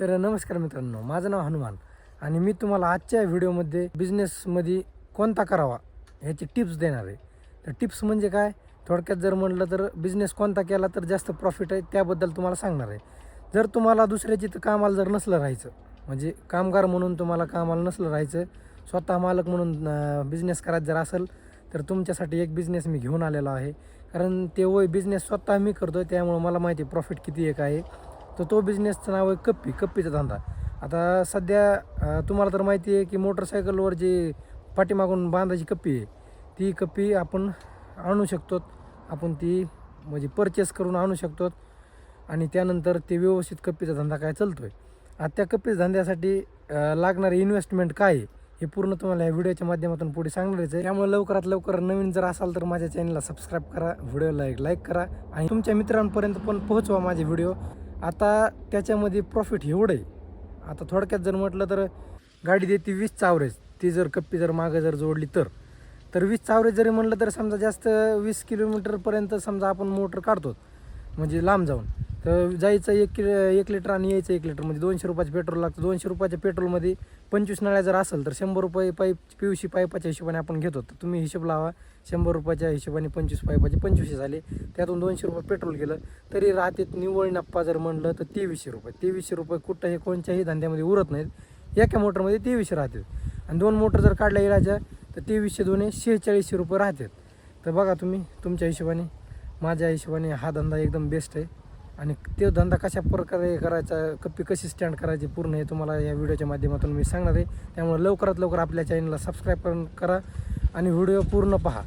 तर नमस्कार मित्रांनो माझं नाव हनुमान आणि मी तुम्हाला आजच्या व्हिडिओमध्ये बिझनेसमध्ये कोणता करावा ह्याची टिप्स देणार आहे. तर टिप्स म्हणजे काय? थोडक्यात जर म्हटलं तर बिझनेस कोणता केला तर जास्त प्रॉफिट आहे त्याबद्दल तुम्हाला सांगणार आहे. जर तुम्हाला दुसऱ्याची तर कामाला जर नसलं राहायचं म्हणजे कामगार म्हणून तुम्हाला कामाला नसलं राहायचं स्वतः मालक म्हणून बिझनेस करायचं जर असेल तर तुमच्यासाठी एक बिझनेस मी घेऊन आलेलो आहे. कारण ते वय बिझनेस स्वतः मी करतो त्यामुळं मला माहिती प्रॉफिट किती एक आहे. तर तो बिझनेसचं नाव आहे कप्पी कप्पीचा धंदा. आता सध्या तुम्हाला तर माहिती आहे की मोटरसायकलवर जी पाठीमागून बांधायची कप्पी आहे ती कप्पी आपण आणू शकतो. आपण ती म्हणजे परचेस करून आणू शकतो. आणि त्यानंतर ते व्यवस्थित कप्पीचा धंदा काय चालतो आहे आता त्या कप्पीच्या धंद्यासाठी लागणारी इन्व्हेस्टमेंट काय आहे हे पूर्ण तुम्हाला या व्हिडिओच्या माध्यमातून पुढे सांगणारच आहे. त्यामुळे लवकरात लवकर नवीन जर असाल तर माझ्या चॅनलला सबस्क्राईब करा व्हिडिओला एक लाईक करा आणि तुमच्या मित्रांपर्यंत पण पोहोचवा माझे व्हिडिओ. आता त्याच्यामध्ये प्रॉफिट एवढं आहे आता थोडक्यात जर म्हटलं तर गाडी देते वीस चावरेज ती जर कप्पी जर मागं जर जोडली तर. तर वीस चावरेज जरी म्हणलं तर समजा जास्त वीस किलोमीटरपर्यंत समजा आपण मोटर काढतो म्हणजे लांब जाऊन. तर जायचं एक किलो एक लिटर आणि यायचं एक लिटर. म्हणजे दोनशे रुपयाचं पेट्रोल लागतं. दोनशे रुपयाच्या पेट्रोलमध्ये पंचवीस नळ्या जर असेल तर शंभर रुपये पाईप पी यू सी पाईपाच्या हिशोबाने आपण घेतो. तर तुम्ही हिशोब लावा. शंभर रुपयाच्या हिशोबाने पंचवीस पाईपाचे पंचवीसशे झाले. त्यातून दोनशे रुपये पेट्रोल गेलं. तरी राहते निव्वळ नप्पा जर म्हणलं तर तेवीसशे रुपये. तेवीसशे रुपये कुठंही कोणत्याही धंद्यामध्ये उरत नाहीत. एका मोटरमध्ये तेवीसशे राहतात आणि दोन मोटर जर काढल्या गेल्याच्या तर तेवीसशे दोन्ही शेहेचाळीसशे रुपये राहतात तर बघा तुम्ही तुमच्या हिशोबाने माझ्या हिशोबाने हा धंदा एकदम बेस्ट आहे. आणि तो धंदा कशा प्रकारे करायचा कप्पी कशी स्टँड करायची पूर्ण हे तुम्हाला या व्हिडिओच्या माध्यमातून मी सांगणार आहे. त्यामुळे लवकरात लवकर आपल्या चॅनलला सबस्क्राईब करा आणि व्हिडिओ पूर्ण पहा.